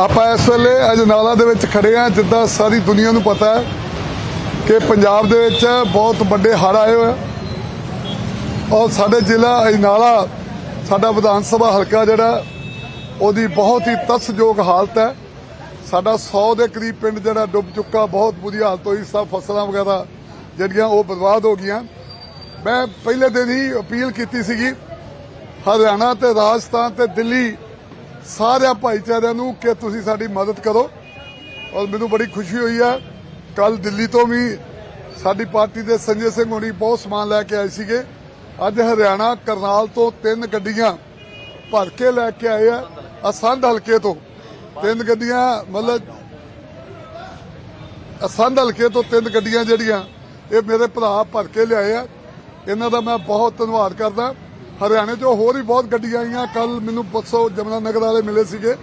ਆਪਾਂ ਇਸ ਵੇਲੇ ਅਜਨਾਲਾ ਦੇ ਵਿੱਚ ਖੜੇ ਆ ਜਿੱਦਾਂ ਸਾਰੀ ਦੁਨੀਆ ਨੂੰ ਪਤਾ ਹੈ ਕਿ ਪੰਜਾਬ ਦੇ ਵਿੱਚ ਬਹੁਤ ਵੱਡੇ ਹੜ੍ਹ ਆਏ ਹੋਏ ਔਰ ਸਾਡੇ ਜ਼ਿਲ੍ਹਾ ਅਜਨਾਲਾ, ਸਾਡਾ ਵਿਧਾਨ ਸਭਾ ਹਲਕਾ ਜਿਹੜਾ, ਉਹਦੀ ਬਹੁਤ ਹੀ ਤਰਸਯੋਗ ਹਾਲਤ ਹੈ। ਸਾਡਾ 100 ਦੇ ਕਰੀਬ ਪਿੰਡ ਜਿਹੜਾ ਡੁੱਬ ਚੁੱਕਾ, ਬਹੁਤ ਬੁਰੀ ਹਾਲਤ ਹੋਈ, ਸਭ ਫਸਲਾਂ ਵਗੈਰਾ ਜਿਹੜੀਆਂ ਉਹ ਬਰਬਾਦ ਹੋ ਗਈਆਂ। ਮੈਂ ਪਹਿਲੇ ਦਿਨ ਹੀ ਅਪੀਲ ਕੀਤੀ ਸੀਗੀ, ਹਰਿਆਣਾ ਤੇ ਰਾਜਸਥਾਨ ਤੇ ਦਿੱਲੀ ਸਾਰਿਆਂ ਭਾਈਚਾਰਿਆਂ ਨੂੰ ਕਿ ਤੁਸੀਂ ਸਾਡੀ ਮਦਦ ਕਰੋ। ਔਰ ਮੈਨੂੰ ਬੜੀ ਖੁਸ਼ੀ ਹੋਈ ਹੈ ਕੱਲ ਦਿੱਲੀ ਤੋਂ ਵੀ ਸਾਡੀ ਪਾਰਟੀ ਦੇ ਸੰਜੇ ਸਿੰਘ ਹੋਣੀ ਬਹੁਤ ਸਮਾਨ ਲੈ ਕੇ ਆਏ ਸੀਗੇ। ਅੱਜ ਹਰਿਆਣਾ, ਕਰਨਾਲ ਤੋਂ ਤਿੰਨ ਗੱਡੀਆਂ ਭਰ ਕੇ ਲੈ ਕੇ ਆਏ ਆ। ਅਸੰਧ ਹਲਕੇ ਤੋਂ ਤਿੰਨ ਗੱਡੀਆਂ, ਮਤਲਬ ਅਸੰਧ ਹਲਕੇ ਤੋਂ ਤਿੰਨ ਗੱਡੀਆਂ ਜਿਹੜੀਆਂ ਇਹ ਮੇਰੇ ਭਰਾ ਭਰ ਕੇ ਲਿਆਏ ਆ। ਇਹਨਾਂ ਦਾ ਮੈਂ ਬਹੁਤ ਧੰਨਵਾਦ ਕਰਦਾ। ਹਰਿਆਣੇ 'ਚੋਂ ਹੋਰ ਵੀ ਬਹੁਤ ਗੱਡੀਆਂ ਆਈਆਂ। ਕੱਲ ਮੈਨੂੰ ਪਰਸੋਂ ਜਮਨਾ ਨਗਰ ਵਾਲੇ ਮਿਲੇ ਸੀਗੇ।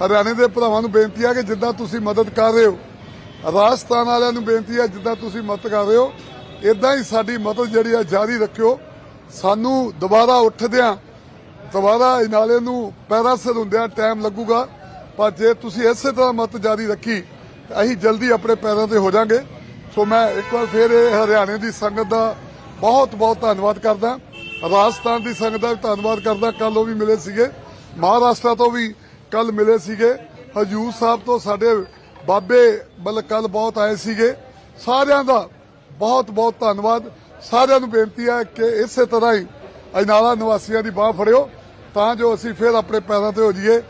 ਹਰਿਆਣੇ ਦੇ ਭਰਾਵਾਂ ਨੂੰ ਬੇਨਤੀ ਆ ਕਿ ਜਿੱਦਾਂ ਤੁਸੀਂ ਮਦਦ ਕਰ ਰਹੇ ਹੋ, ਰਾਜਸਥਾਨ ਵਾਲਿਆਂ ਨੂੰ ਬੇਨਤੀ ਆ ਜਿੱਦਾਂ ਤੁਸੀਂ ਮਦਦ ਕਰ ਰਹੇ ਹੋ ਇਦਾਂ ਹੀ ਸਾਡੀ ਮਦਦ ਜਿਹੜੀ ਆ ਜਾਰੀ ਰੱਖਿਓ। ਸਾਨੂੰ ਦੁਬਾਰਾ ਉੱਠਦਿਆਂ, ਦੁਬਾਰਾ ਇਹ ਨਾਲੇ ਨੂੰ ਪੈਰਾ ਸਿਰ ਹੁੰਦਿਆਂ ਟਾਈਮ ਲੱਗੂਗਾ। ਪਰ ਜੇ ਤੁਸੀਂ ਇਸੇ ਤਰ੍ਹਾਂ ਮਦਦ ਜਾਰੀ ਰੱਖੀ ਅਸੀਂ ਜਲਦੀ ਆਪਣੇ ਪੈਰਾਂ ਤੇ ਹੋ ਜਾਾਂਗੇ। ਸੋ ਮੈਂ ਇੱਕ ਵਾਰ ਫੇਰ ਇਹ ਹਰਿਆਣੇ ਦੀ ਸੰਗਤ ਦਾ ਬਹੁਤ ਬਹੁਤ ਧੰਨਵਾਦ ਕਰਦਾ। ਰਾਜਸਥਾਨ ਦੀ ਸੰਗਤ ਦਾ ਵੀ ਧੰਨਵਾਦ ਕਰਦਾ। ਕੱਲ ਉਹ ਵੀ ਮਿਲੇ ਸੀਗੇ। ਮਹਾਰਾਸ਼ਟਰ ਤੋਂ ਵੀ ਕੱਲ ਮਿਲੇ ਸੀਗੇ। ਹਜੂਰ ਸਾਹਿਬ ਤੋਂ ਸਾਡੇ ਬਾਬੇ ਮਤਲਬ ਕੱਲ ਬਹੁਤ ਆਏ ਸੀਗੇ। ਸਾਰਿਆਂ ਦਾ ਬਹੁਤ ਬਹੁਤ ਧੰਨਵਾਦ। ਸਾਰਿਆਂ ਨੂੰ ਬੇਨਤੀ ਹੈ ਕਿ ਇਸੇ ਤਰ੍ਹਾਂ ਹੀ ਅਜਨਾਲਾ ਨਿਵਾਸੀਆਂ ਦੀ ਬਾਹ ਫੜਿਓ, ਤਾਂ ਜੋ ਅਸੀਂ ਫਿਰ ਆਪਣੇ ਪੈਰਾਂ ਤੇ ਹੋ ਜਾਈਏ।